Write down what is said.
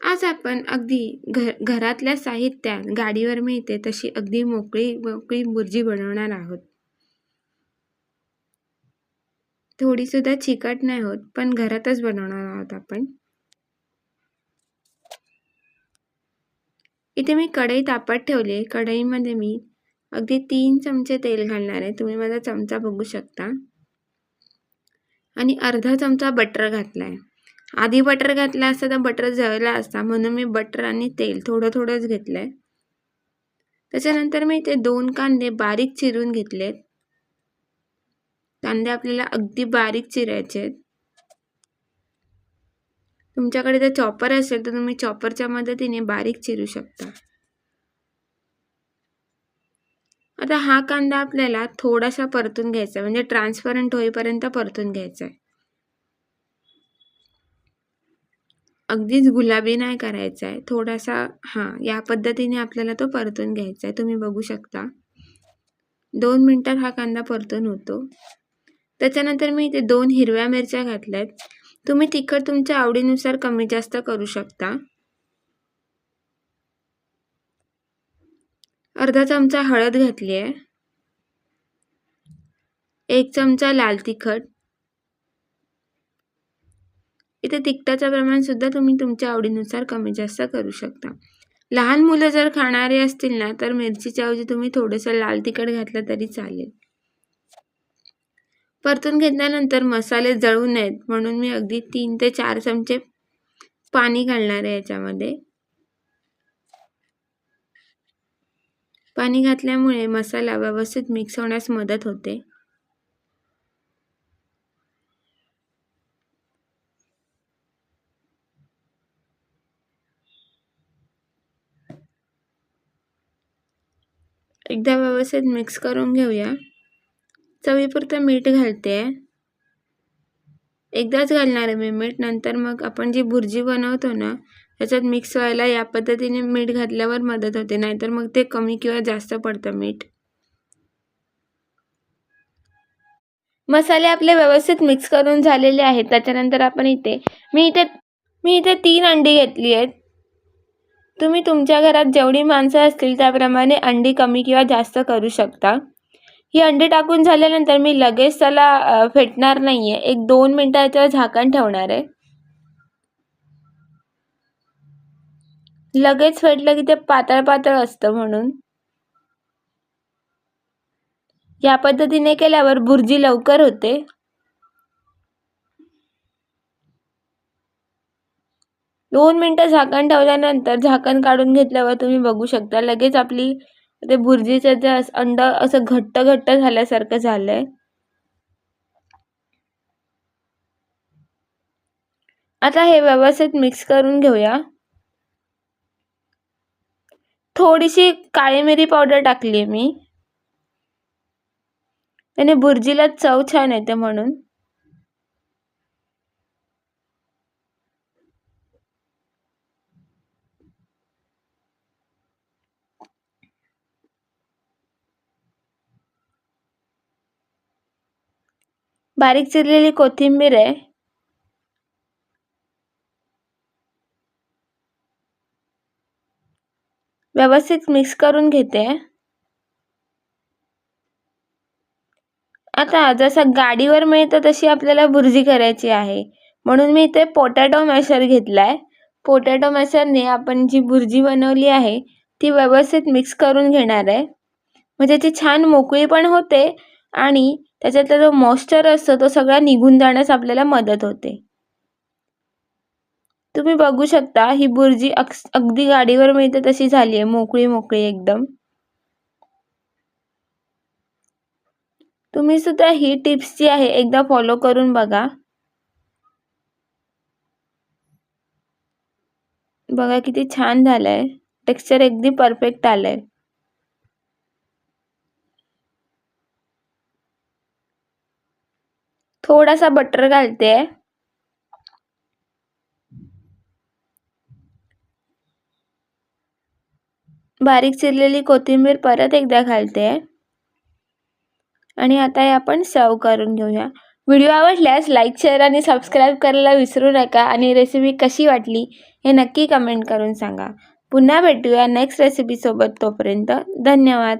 आज आपण अगदी घर घरातल्या साहित्यात गाडीवर मिळते तशी अगदी मोकळी मोकळी बुर्जी बनवणार आहोत. थोडीसुद्धा चिकट नाही होत, पण घरातच बनवणार आहोत आपण. इथे मी कढई तापत ठेवली आहे. कढईमध्ये मी अगदी तीन चमचे तेल घालणार आहे. तुम्ही माझा चमचा बघू शकता. आणि अर्धा चमचा बटर घातला आहे. आधी बटर घातला असता तर बटर जळला असता म्हणून मी बटर आणि तेल थोडं थोडंच घेतलं आहे. त्याच्यानंतर मी इथे दोन कांदे बारीक चिरून घेतलेत. कांदे आपल्याला अगदी बारीक चिरायचे आहेत. तुमच्याकडे जर चॉपर असेल तर तुम्ही चॉपरच्या मदतीने बारीक चिरू शकता. आता हा कांदा आपल्याला थोडासा परतून घ्यायचा म्हणजे ट्रान्सपरंट होईपर्यंत परतून घ्यायचा आहे. अगदीच गुलाबी नाही करायचा आहे. थोडासा हां या पद्धतीने आपल्याला तो परतून घ्यायचा आहे. तुम्ही बघू शकता. दोन मिनटात हा कांदा परतून होतो. त्याच्यानंतर मी इथे दोन हिरव्या मिरच्या घातल्या आहेत तुम्ही तिखट तुमच्या आवडीनुसार कमी जास्त करू शकता. अर्धा चमचा हळद घातली आहे. एक चमचा लाल तिखट. इथे तिखटाचं प्रमाण सुद्धा तुम्ही तुमच्या आवडीनुसार कमी जास्त करू शकता. लहान मुलं जर खाणारे असतील ना तर मिरचीच्या ऐवजी तुम्ही थोडंसं लाल तिखट घातलं तरी चालेल. परतून घेतल्यानंतर मसाले जळू नयेत म्हणून मी अगदी तीन ते चार चमचे पाणी घालणार आहे याच्यामध्ये. पाणी घातल्यामुळे मसाला व्यवस्थित मिक्स होण्यास मदत होते. एकदा व्यवस्थित मिक्स करून घेऊया. चवीपुरतं मीठ घालते आहे. एकदाच घालणार आहे मी मीठ नंतर मग आपण जी भुर्जी बनवतो ना त्याच्यात मिक्स व्हायला या पद्धतीने मीठ घातल्यावर मदत होते नाहीतर मग ते कमी किंवा जास्त पडतं मीठ. मसाले आपले व्यवस्थित मिक्स करून झालेले आहेत. त्याच्यानंतर आपण इथे मी इथे मी इथे तीन अंडी घेतली आहेत. तुम्ही तुमच्या घरात जेवढी माणसं असतील त्याप्रमाणे अंडी कमी किंवा जास्त करू शकता. ही अंडी टाकून झाल्यानंतर मी लगेच त्याला फेटणार नाही आहे. एक दोन मिनटाचं झाकण ठेवणार आहे. लगेच फेटलं की ते पातळ पातळ असतं म्हणून. या पद्धतीने केल्यावर भुर्जी लवकर होते. दोन मिनटं झाकण ठेवल्यानंतर झाकण काढून घेतल्यावर तुम्ही बघू शकता लगेच आपली ते भुर्जीचं जे अंड असं घट्ट घट्ट झाल्यासारखं झालंय. आता हे व्यवस्थित मिक्स करून घेऊया. थोडीशी काळी मिरी पावडर टाकली आहे मी. त्याने भुर्जीला चव छान येते म्हणून. बारीक चिरलेली कोथिंबीर आहे. व्यवस्थित मिक्स करून घेते. आता जसं गाडीवर मिळतं तशी आपल्याला भुर्जी करायची आहे. म्हणून मी इथे पोटॅटो मॅशर घेतलाय. पोटॅटो मॅशरने आपण जी भुर्जी बनवली आहे ती व्यवस्थित मिक्स करून घेणार आहे. म्हणजे ती छान मोकळी पण होते आणि त्याच्यातला जो मॉइश्चर असतो तो सगळा निघून जाण्यास आपल्याला मदत होते. तुम्ही बघू शकता ही भुर्जी अगदी गाडीवर मिळते तशी झाली आहे मोकळी मोकळी एकदम. तुम्ही सुद्धा ही टिप्स जी आहे एकदा फॉलो करून बघा. बघा किती छान झालंय. टेक्स्चर अगदी परफेक्ट आलंय. थोडासा बटर घालते. बारीक चिरलेली कोथिंबीर परत एकदा घालते. आणि आता हे आपण सर्व करून घेऊया. व्हिडिओ आवडल्यास लाईक शेअर आणि सबस्क्राईब करायला विसरू नका आणि रेसिपी कशी वाटली हे नक्की कमेंट करून सांगा पुन्हा भेटूया नेक्स्ट रेसिपीसोबत तोपर्यंत धन्यवाद